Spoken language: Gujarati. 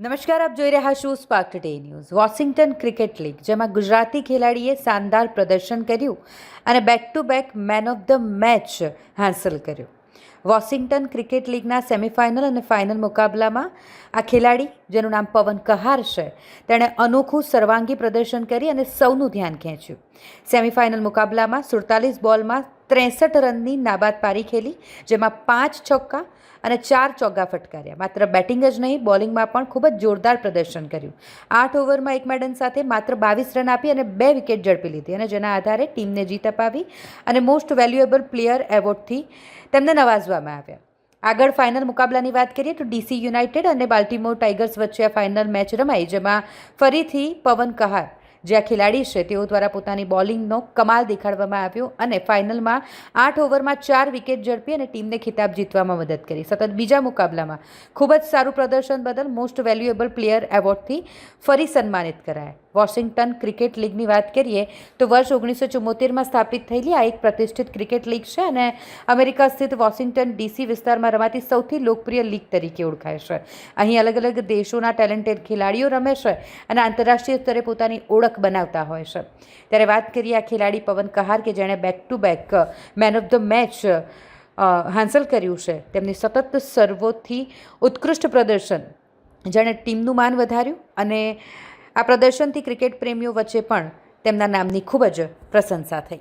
નમસ્કાર, આપ જોઈ રહ્યા છો Spark Today News Washington Cricket League જેમાં ગુજરાતી ખેલાડીએ શાનદાર પ્રદર્શન કર્યું અને back to back man of the match હાંસલ કર્યો. વોશિંગ્ટન ક્રિકેટ લીગના સેમિફાઇનલ અને ફાઇનલ મુકાબલામાં આ ખેલાડી, જેનું નામ પવન કહાર છે, તેણે અનોખું સર્વાંગી પ્રદર્શન કરી અને સૌનું ધ્યાન ખેંચ્યું. સેમિફાઇનલ મુકાબલામાં સુડતાલીસ બોલમાં ત્રેસઠ રનની નાબાદ પારી ખેલી, જેમાં પાંચ છક્કા અને ચાર ચોગ્ગા ફટકાર્યા. માત્ર બેટિંગ જ નહીં, બોલિંગમાં પણ ખૂબ જ જોરદાર પ્રદર્શન કર્યું. આઠ ઓવરમાં એક મેડન સાથે માત્ર બાવીસ રન આપી અને બે વિકેટ ઝડપી લીધી અને જેના આધારે ટીમને જીત અપાવી અને મોસ્ટ વેલ્યુએબલ પ્લેયર એવોર્ડથી તેમને નવાજવામાં આવ્યા. આગળ ફાઇનલ મુકાબલાની વાત કરીએ તો ડીસી યુનાઇટેડ અને બાલ્ટીમોર ટાઇગર્સ વચ્ચે આ ફાઇનલ મેચ રમાઈ, જેમાં ફરીથી પવન કહાર જે આ ખેલાડી છે, તેઓ દ્વારા પોતાની બોલિંગનો કમાલ દેખાડવામાં આવ્યો અને ફાઇનલમાં આઠ ઓવરમાં ચાર વિકેટ ઝડપી અને ટીમને ખિતાબ જીતવામાં મદદ કરી. સતત બીજા મુકાબલામાં ખૂબ જ સારું પ્રદર્શન બદલ મોસ્ટ વેલ્યુએબલ પ્લેયર એવોર્ડથી ફરી સન્માનિત કરાયા. વોશિંગ્ટન ક્રિકેટ લીગની વાત કરીએ, તો વર્ષ ઓગણીસો ચુમ્મોતેરમાં સ્થાપિત થયેલી આ એક પ્રતિષ્ઠિત ક્રિકેટ લીગ છે અને અમેરિકા સ્થિત વોશિંગ્ટન ડીસી વિસ્તારમાં રમાતી સૌથી લોકપ્રિય લીગ તરીકે ઓળખાય છે. અહીં અલગ અલગ દેશોના ટેલેન્ટેડ ખેલાડીઓ રમે છે અને આંતરરાષ્ટ્રીય સ્તરે પોતાની ઓળખ બનાવતા હોય છે. ત્યારે વાત કરીએ આ ખેલાડી પવન કહાર કે જેણે back to back man of the match હાંસલ કર્યું છે. તેમની સતત સર્વોથી ઉત્કૃષ્ટ પ્રદર્શન જેણે ટીમનું માન વધાર્યું અને આ પ્રદર્શનથી ક્રિકેટ પ્રેમીઓ વચ્ચે પણ તેમના નામની ખૂબ જ પ્રશંસા થઈ.